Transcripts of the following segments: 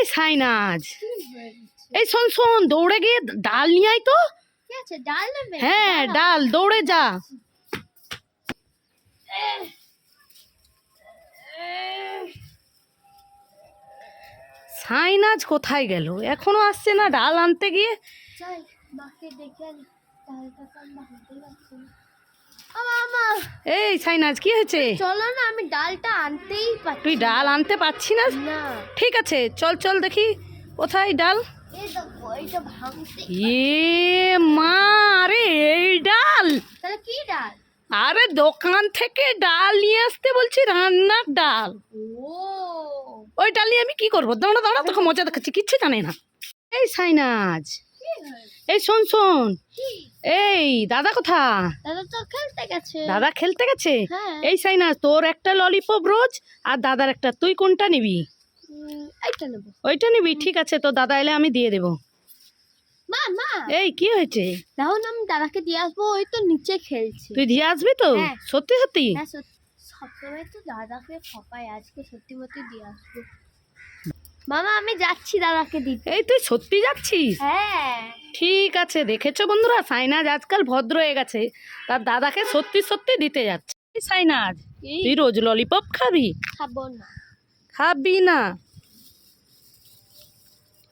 এই সাইনাজ। এই শোন শোন দৌড়ে গিয়ে ডাল নিয়ে আয় তো। হ্যাঁ ডাল দৌড়ে যা। সাইনাজ কোথায় গেল? এখনও আসছে না ডাল আনতে গিয়ে? দেখে এই সাইনাজ কি হয়েছে? চলো না আমি ডালটা আনতেই পারছি তুই ডাল আনতে পারছি না? ঠিক আছে চল চল দেখি কোথায় ডাল। এ মা আরে এই ডাল। তাহলে কি ডাল? আরে দোকান থেকে ডাল নিয়ে আসতে বলছি রান্নার ডাল। ওই ডাল নিয়ে আমি কি করব? দাঁড়া দাঁড়া তোকে মজা দেখাচ্ছি কিচ্ছু জানে না। এই সাইনাজ এই শোন শোন। এই দাদা কোথা দাদা তো খেলতে গেছে। দাদা খেলতে গেছে? হ্যাঁ। এই সাইনাজ তোর একটা ললিপপ রোজ আর দাদার একটা। তুই কোনটা নিবি? এইটা নেব। ওইটা নিবি? ঠিক আছে তো দাদা এলে আমি দিয়ে দেবো। মা মা। এই কি হয়েছে? দাও না আমি দাদাকে দিয়ে আসব ওই তো নিচে খেলছে। তুই দিয়ে আসবি তো? হ্যাঁ। সত্যি সত্যি? হ্যাঁ সত্যি। সবসময় তো দাদাকে ফপাই আজকে সত্যি মতো দিয়ে আসব। মামা আমি যাচ্ছি দাদাকে দিতে। এই তুই সত্যি যাচ্ছিস? হ্যাঁ। ঠিক আছে দেখেছ বন্ধুরা? সাইনাজ আজকাল ভদ্র হয়ে গেছে। তার দাদাকে সত্যি সত্যি দিতে যাচ্ছে। এই সাইনাজ তুই রোজ ললিপপ খাবি? খাব না। খাবি না?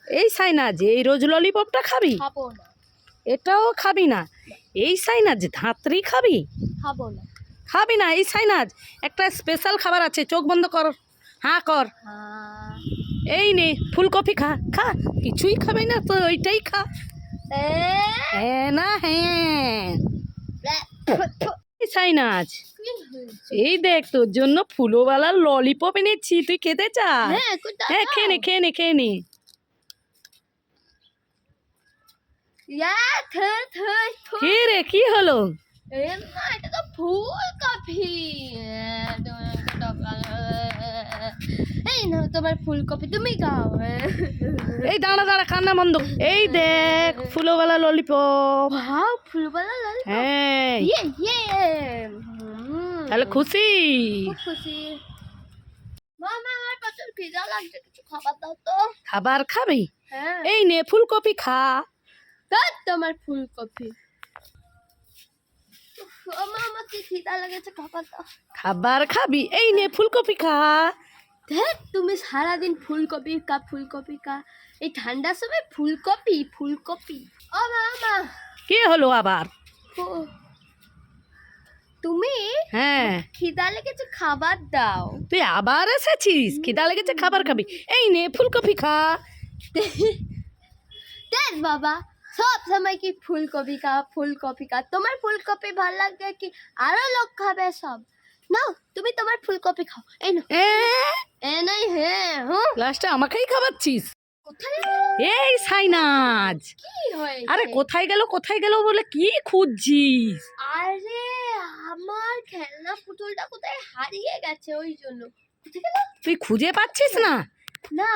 এই সাইনাজ এই রোজ ললিপপটা খাবি? খাব না। এটাও খাবি না। এই সাইনাজ ধাত্রি খাবি? খাব না। খাবি না। এই সাইনাজ একটা স্পেশাল খাবার আছে। চোখ বন্ধ কর। হ্যাঁ কর। হ্যাঁ। এই নে ফুলকপি খা খা কিছুই খাবে না তো ওইটাই খা। এ, হ্যাঁ না হ্যাঁ। এই সাইনাজ এই দেখ তোর জন্য ফুলোওয়ালা ললিপপ এনেছি তুই খেতে চা হ্যাঁ হ্যাঁ খেয়ে নে খেয়ে নে খেয়ে নে। কি রে কি হলো? ফুলকপি। এই না তোমার ফুলকপি তুমি খাও। এই দাঁড়া দাঁড়া কান্না বন্ধ। এই দেখ ফুলোওয়ালা ললিপপ ভাও ফুলবালা লাল হ্যাঁ। ইয়ে ইয়ে তাহলে খুশি? খুশি। মামা আমার প্রচুর খিদা লাগছে কিছু খাবার দাও তো। খাবার খাবি? হ্যাঁ। এই নে ফুলকপি খা। দাও তোমার ফুলকপি। উফ, আমার আমার কি খিদা লেগেছে খাবার দাও। খাবার খাবি? এই নে ফুলকপি খা। দেখ তুমি সারাদিন ফুলকপি কা ফুলকপি কা। এই ঠান্ডার সময় ফুলকপি ফুলকপি। ও মামা। কি হলো আবার? তুমি হ্যাঁ। খিদা লেগেছে খাবার দাও। তুই আবার এসেছিস? খিদা লেগেছে খাবার খাবি। এই নে ফুলকপি খা। দেখ বাবা সব সময় কি ফুলকপি কা ফুলকপি কা তোমার ফুলকপি ভালো লাগে কি আরও লোক খাবে সব? নাও তুমি তোমার ফুলকপি খাও। এই নাও। এ? নাই হ্যাঁ হুম লাস্টে আমাকেই কোথায়? এই সাইনাজ। কি হয় আরে কোথায় গেল কোথায় গেল বলে কি খুঁজছিস? আরে আমার খেলনা পুতুলটা কোথায় হারিয়ে গেছে ওই জন্য। তুই খুঁজে পাচ্ছিস না? না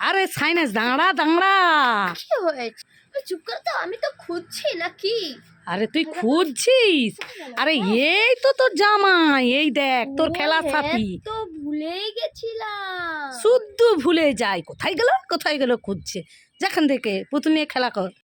আরে সাইনাজ দাঁড়া দাঁড়া। কি হয়েছে? চুপ করো তো আমি তো খুঁজছি নাকি আরে তুই খুঁজছিস? আরে এই তো তোর জামাই এই দেখ তোর খেলা সাথী তো ভুলেই গেছিলাম। শুদ্ধ ভুলে যায় কোথায় গেল? কোথায় গেল খুঁজছে। যেখান থেকে পুতুল নিয়ে খেলা কর।